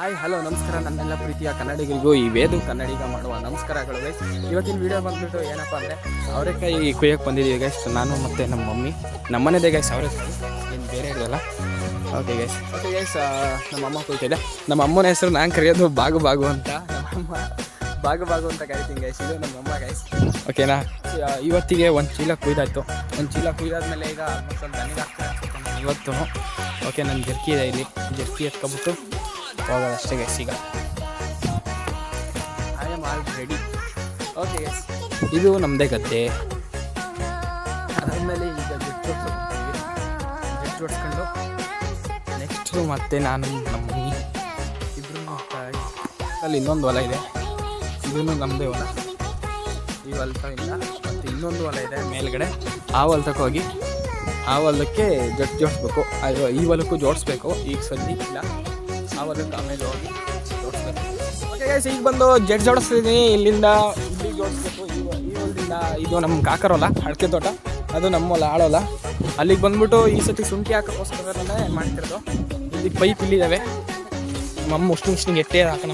Hi, hello, ನಮಸ್ಕಾರ. ನನ್ನೆಲ್ಲ ಪ್ರೀತಿಯ ಕನ್ನಡಿಗರಿಗೂ ಈ ವೇದು ಕನ್ನಡಿಗ ಮಾಡುವ ನಮಸ್ಕಾರಗಳು ಗೈಸ್ ಇವತ್ತಿನ ವಿಡಿಯೋ ಬಂದ್ಬಿಟ್ಟು ಏನಪ್ಪ ಅಂದರೆ ಅವರೆಕಾಯಿ ಕುಯ್ಯಕ್ಕೆ ಬಂದಿದ್ದೀವಿ ಗೈಸ್ ನಾನು ಮತ್ತು ನಮ್ಮ ಮಮ್ಮಿ. ನಮ್ಮನೇದೇ ಗೈಸ್ ಅವರೆಕಾಯಿ. ಏನು ಬೇರೆ ಇರೋಲ್ಲ ಓಕೆ ಗೈಸ್ ಓಕೆ ಗೈಸ್ ನಮ್ಮ ಅಮ್ಮ ಕೂತಿದೆ ನಮ್ಮ ಅಮ್ಮನ ಹೆಸರು ನಾನು ಕರೆಯೋದು ಬಾಗು ಬಾಗು ಅಂತ. ನಮ್ಮಮ್ಮ ಬಾಗು ಬಾಗು ಅಂತ ಕರಿತೀನಿ ಗೈಸ್ ಇದು ನಮ್ಮ ಅಮ್ಮ ಗೈಸ್ ಓಕೆನಾ ಇವತ್ತಿಗೆ ಒಂದು ಚೀಲ ಕುಯ್ದಾಯ್ತು. ಒಂದು ಚೀಲ ಕುಯ್ದಾದ್ಮೇಲೆ ಈಗ ಆಲ್ಮೋಸ್ಟ್ ಒಂದು ಇವತ್ತು. ಓಕೆ ನನ್ನ ಜರ್ಕಿ ಇದೆ ಇಲ್ಲಿ. ಜರ್ಕಿ ಎತ್ಕೊಬಿಟ್ಟು ಹೋಗೋದು ಅಷ್ಟೇ ಗೈಸ್ ಈಗ I am all ready okay guys ಇದು ನಮ್ಮದೇ ಗದ್ದೆ. ಅದಾದಮೇಲೆ ಈಗ ಜೆಟ್ ಜೆಟ್ ಹೊಡ್ಸ್ಕೊಂಡು ನೆಕ್ಸ್ಟು ಮತ್ತೆ ನಾನು ನಮ್ಮ ಮಮ್ಮಿ ಇಬ್ಬರು ಅಲ್ಲಿ ಇನ್ನೊಂದು ಹೊಲ ಇದೆ. ಇದನ್ನು ನಮ್ಮದೇ ಹೊಲ. ಈ ಹೊಲ ಇಲ್ಲ ಮತ್ತು ಇನ್ನೊಂದು ಹೊಲ ಇದೆ ಮೇಲ್ಗಡೆ. ಆ ಹೊಲದಕ್ಕೆ ಹೋಗಿ ಆ ಹೊಲಕ್ಕೆ ಜಟ್ ಜೋಡಿಸ್ಬೇಕು. ಅದು ಈ ಹೊಲಕ್ಕೂ ಜೋಡಿಸ್ಬೇಕು. ಈಗ ಸದ್ಯ ಹೊಲಕ್ಕೆ ಆಮೇಲೆ ಈಗ ಬಂದು ಜಟ್ ಜೋಡಿಸ್ತಿದ್ದೀನಿ ಇಲ್ಲಿಂದ ಜೋಡಿಸ್ಬೇಕು. ಇದು ನಮ್ಮ ಕಾಕರೋಲ್ಲ ಅಡಕೆ ತೋಟ. ಅದು ನಮ್ಮ ಆಳೋಲ್ಲ ಅಲ್ಲಿಗೆ ಬಂದ್ಬಿಟ್ಟು ಈ ಸತಿ ಶುಂಠಿ ಹಾಕೋಕ್ಕೋಸ್ಕರನೇ ಮಾಡ್ತಿರೋದು. ಇಲ್ಲಿ ಪೈಪ್ ಇಲ್ಲಿದ್ದಾವೆ ನಮ್ಮ ಉಷ್ಣು ಮುಷ್ಟಿಂಗ್ ಎಟ್ಟೆ ಹಾಕೋಣ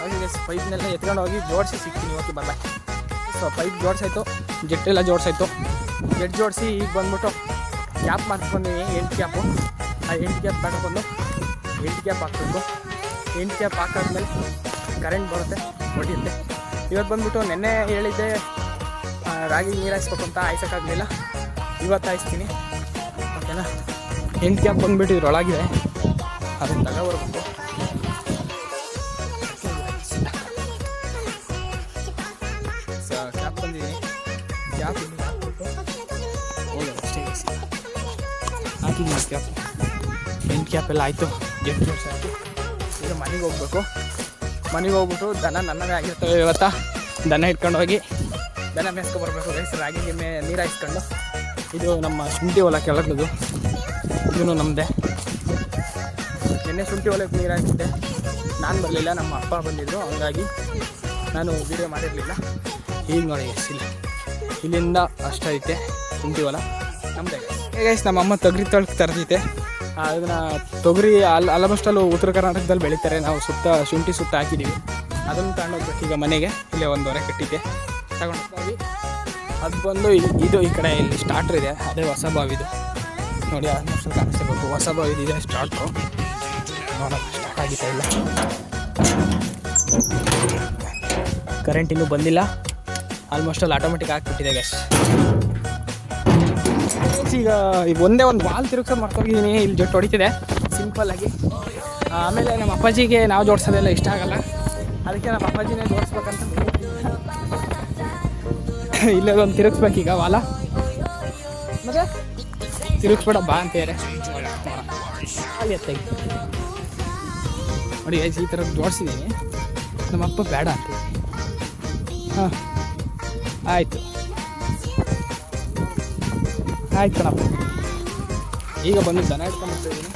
ಹಾಗೆ ಪೈಪ್ನೆಲ್ಲ ಎತ್ಕೊಂಡು ಹೋಗಿ ಜೋಡಿಸಿ ಸಿಗ್ತೀನಿ ಓಕೆ ಬರಲ್ಲ ಸೊ ಪೈಪ್ ಜೋಡಿಸಾಯ್ತು. ಜೆಟ್ಟೆಲ್ಲ ಜೋಡಿಸಾಯ್ತು. ಜೆಟ್ ಜೋಡಿಸಿ ಈಗ ಬಂದ್ಬಿಟ್ಟು ಕ್ಯಾಪ್ ಮಾಡ್ಕೊಂಡಿದ್ದೀನಿ ಎಂಟು ಕ್ಯಾಪು. ಆ ಎಂಟು ಕ್ಯಾಪ್ ತಗೊಬಂದು ಎಂಟು ಕ್ಯಾಪ್ ಹಾಕಬೇಕು. ಎಂಟು ಕ್ಯಾಪ್ ಹಾಕಾದ್ಮೇಲೆ ಕರೆಂಟ್ ಬರುತ್ತೆ ಹೊಡಿಯುತ್ತೆ. ಇವತ್ತು ಬಂದ್ಬಿಟ್ಟು ನೆನ್ನೆ ಹೇಳಿದ್ದೆ ರಾಗಿ ನೀರು ಹಾಯಿಸ್ಬೇಕು ಅಂತ ಹಾಯ್ಸೋಕ್ಕಾಗಲಿಲ್ಲ. ಇವತ್ತು ಹಾಯಿಸ್ತೀನಿ. ಓಕೆನಾ? ಎಂಟು ಕ್ಯಾಪ್ ಬಂದುಬಿಟ್ಟು ಇದ್ರೊಳಗಿದೆ. ಅದನ್ನು ತಗೊಬರ್ಬೇಕು. ಸೊ ಕ್ಯಾಪ್ ಬಂದಿದ್ದೀನಿ ಕ್ಯಾಪ್ ಇಲ್ಲಿ ಹಾಕ್ಬಿಟ್ಟು. ಹೋಗೋದು ಅಷ್ಟೇ guys. ಹಾಕಿದ್ದೀನಿ ಕ್ಯಾಪ್ ಎಂಟು ಕ್ಯಾಪ್ ಎಲ್ಲ ಆಯಿತು. ಈಗ ಮನೆಗೆ ಹೋಗ್ಬೇಕು. ಮನೆಗೆ ಹೋಗ್ಬಿಟ್ಟು ದನ ನನ್ನದೇ ಆಗಿರ್ತವೆ ಇವತ್ತ. ದನ ಇಟ್ಕೊಂಡು ಹೋಗಿ ದನ ಮೇಸ್ಕೊಬರ್ಬೇಕು ಗೈಸ್ ರಾಗಿ ಮೇ ನೀರು ಹಾಯಿಸ್ಕೊಂಡು. ಇದು ನಮ್ಮ ಶುಂಠಿ ಹೊಲ ಕೆಳಗದು ಇದೂ ನಮ್ಮದೇ ನಿನ್ನೆ ಶುಂಠಿ ಹೊಲಕ್ಕೆ ನೀರು ಹಾಕಿದ್ದೆ ನಾನು ಬರಲಿಲ್ಲ, ನಮ್ಮ ಅಪ್ಪ ಬಂದಿದ್ದರು ಹಂಗಾಗಿ ನಾನು ವೀಡಿಯೋ ಮಾಡಿರಲಿಲ್ಲ. ಈಗ ನೋಡಿ ಎಷ್ಟಿಲ್ಲ ಇಲ್ಲ. ಇಲ್ಲಿಂದ ಅಷ್ಟೈತೆ ಶುಂಠಿ ಹೊಲ. ನಮ್ಮದೇ ಗೈಸ್ ನಮ್ಮ ಅಮ್ಮ ತೊಗರಿ ತೊಳಕ್ಕೆ ತರ್ದೈತೆ ಅದನ್ನ ತೊಗರಿ ಅಲ್ಲಿ ಆಲ್ಮೋಸ್ಟ್ ಅಲ್ಲಿ ಉತ್ತರ ಕರ್ನಾಟಕದಲ್ಲಿ ಬೆಳೀತಾರೆ. ನಾವು ಸುತ್ತ, ಶುಂಠಿ ಸುತ್ತ ಹಾಕಿದ್ದೀವಿ ಅದನ್ನು ತಗೊಂಡೋಗ್ಬೇಕು ಈಗ ಮನೆಗೆ. ಇಲ್ಲೇ ಒಂದು ಹೊರೆ ಕಟ್ಟಿಗೆ ತಗೊಂಡು ಹೋಗಿ ಅದು ಬಂದು ಇದು ಈ ಕಡೆ ಇಲ್ಲಿ ಸ್ಟಾರ್ಟರ್ ಇದೆ. ಅದೇ ಹೊಸ ಬಾವಿದು ನೋಡಿ ಆಲ್ಮೋಸ್ಟ್ ಕಾಣಿಸ್ಬೇಕು ಹೊಸ ಬಾವಿದು ಇದೆ ಸ್ಟಾರ್ಟ್ರು ನೋಡೋಣ ಸ್ಟಾರ್ಟ್ ಆಗಿತ್ತಾ ಇಲ್ಲ? ಕರೆಂಟ್ ಇನ್ನೂ ಬಂದಿಲ್ಲ. ಆಲ್ಮೋಸ್ಟ್ ಅಲ್ಲಿ ಆಟೋಮೆಟಿಕ್ ಹಾಕ್ಬಿಟ್ಟಿದೆ ಗ್ಯಾಸ್ ಈಗ ಒಂದೇ ಒಂದು ವಾಲ್ ತಿರುಗ್ಸೋದು ಮಾಡ್ಕೊಂಡಿದ್ದೀನಿ ಇಲ್ಲಿ ಜೊಟ್ಟು ಹೊಡಿತಿದೆ. ಸಿಂಪಲ್ಲಾಗಿ ಆಮೇಲೆ ನಮ್ಮ ಅಪ್ಪಾಜಿಗೆ ನಾವು ಜೋಡಿಸೋದೆಲ್ಲ ಇಷ್ಟ ಆಗಲ್ಲ. ಅದಕ್ಕೆ ನಮ್ಮ ಅಪ್ಪಾಜಿನೇ ಜೋಡಿಸ್ಬೇಕಂತ ಇಲ್ಲೇ ಒಂದು ಈಗ ವಾಲ. ಮತ್ತೆ? ತಿರುಗಿಸ್ಬೇಡ, ಬಾ ಅಂತಾರೆ ಅಲ್ಲಿ ಎತ್ತಾಗಿ ನೋಡಿ ಈ ಥರ ಜೋಡಿಸಿದ್ದೀನಿ ನಮ್ಮ ಅಪ್ಪ ಬೇಡ ಅಂತ ಹಾಂ. ಆಯಿತು. ಆಯ್ತು ಕಣಪ್ಪ. ಈಗ ಬಂದು ದನ ಇಟ್ಕೊಂಡ್ಬಿಡ್ತಾ ಇದ್ದೀನಿ.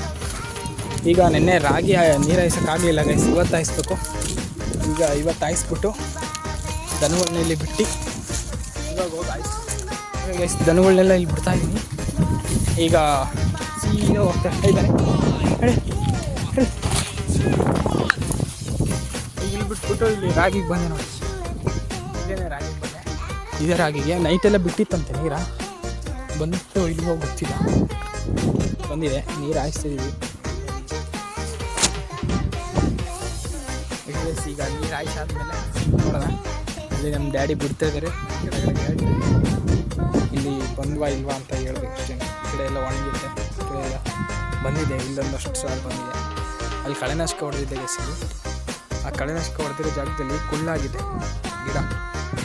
ಈಗ ನಿನ್ನೆ ರಾಗಿ ನೀರು ಹಾಯಿಸೋಕ್ಕಾಗಲಿಲ್ಲ ಗೈಸ್ ಇವತ್ತು ಹಾಯಿಸ್ಬೇಕು. ಈಗ ಇವತ್ತು ಹಾಯಿಸ್ಬಿಟ್ಟು ದನಗಳನ್ನ ಇಲ್ಲಿ ಬಿಟ್ಟು ಇವಾಗ ಹೋಗಿ ಹಾಯಿಸ್ ಗೈಸ್ ದನಗಳನ್ನೆಲ್ಲ ಇಲ್ಲಿ ಬಿಡ್ತಾ ಇದ್ದೀನಿ. ಈಗ ಸೀದಾ ಹೋಗ್ತಾ ಇದ್ದಾನೆ. ಇಲ್ಲಿ ಬಿಟ್ಬಿಟ್ಟು ಇಲ್ಲಿ ರಾಗಿಗೆ ಬಂದೆ ನೋಡಿ. ಇದೇನೆ ರಾಗಿಗೆ ಬಂದೆ. ಇದೇ ರಾಗಿಗೆ. ನೈಟೆಲ್ಲ ಬಿಟ್ಟಿತ್ತಂತೆ ನೀರ? ಇಲ್ಲಿ ಹೋಗಿ ಗೊತ್ತಿಲ್ಲ ಬಂದಿದೆ, ನೀರು ಹಾಯಿಸ್ತಿದ್ದೀವಿ ಈಗ ನೀರು ಹಾಯಿಸಾದ್ಮೇಲೆ ನೋಡೋಣ. ಇಲ್ಲಿ ನಮ್ಮ ಡ್ಯಾಡಿ ಬಿಡ್ತಾ ಇದ್ದಾರೆ ಇಲ್ಲಿ ಬಂದ್ವಾ ಇಲ್ವಾ ಅಂತ ಹೇಳ್ಬೇಕು ಅಷ್ಟೇ. ಈ ಕಡೆ ಎಲ್ಲ ಒಣಗಿದೆ ಕಡೆ ಎಲ್ಲ ಬಂದಿದೆ, ಇಲ್ಲೊಂದಷ್ಟು ಬಂದಿದೆ. ಅಲ್ಲಿ ಕಳೆನಾಶಕ ಹೊಡೆದಿದೆ ಗೆಸಿಗೆ ಆ ಕಳೆನಾಶಕ ಹೊಡೆದಿರೋ ಜಾಗದಲ್ಲಿ ಕುಳ್ಳಾಗಿದೆ. ಗಿಡ.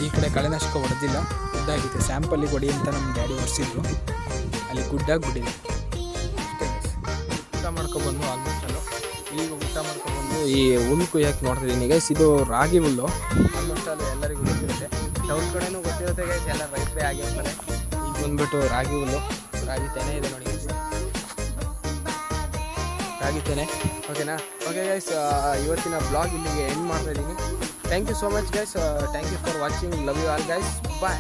ಈ ಕಡೆ ಕಳೆನಾಶಕ ಹೊಡೆದಿಲ್ಲ. ಗುಡ್ಡಾಗಿದೆ. ಸ್ಯಾಂಪಲ್ಲಿ ಹೊಡಿ ಅಂತ ನಮ್ಮ ಡ್ಯಾಡಿ ಒರೆಸಿದ್ರು. ಅಲ್ಲಿ ಅಷ್ಟೇ guys. ಊಟ ಮಾಡ್ಕೊಬಂದು ಆಲ್ಮೋಸ್ಟ್ ಅಲ್ಲೋ. ಈಗ ಊಟ ಮಾಡ್ಕೊಬಂದು ಈ ಹುಲ್ಲು ಯಾಕೆ ನೋಡ್ತಿದ್ದೀನಿ? ಗೈಸ್ ಇದು ರಾಗಿ ಹುಲ್ಲು. ಆಲ್ಮೋಸ್ಟ್ ಅಲ್ಲಿ ಎಲ್ಲರಿಗೂ ಗೊತ್ತಿರುತ್ತೆ. ಟೌನ್ ಕಡೆನೂ ಗೊತ್ತಿರುತ್ತೆ ಗೈಸ್ ಎಲ್ಲ ರೈತರೇ ಆಗಿರ್ತಾರೆ. ಈಗ ಬಂದ್ಬಿಟ್ಟು ರಾಗಿ ಹುಲ್ಲು. ರಾಗಿ ತೆನೆ ಇದೆ ನೋಡಿ ತೆನೆ ಓಕೆನಾ ಓಕೆ ಗೈಸ್ ಇವತ್ತಿನ ಬ್ಲಾಗ್ ಇಲ್ಲಿಗೆ ಎಂಡ್ ಮಾಡ್ತಾ ಇದ್ದೀನಿ. Thank you so much guys thank you for watching love you all guys bye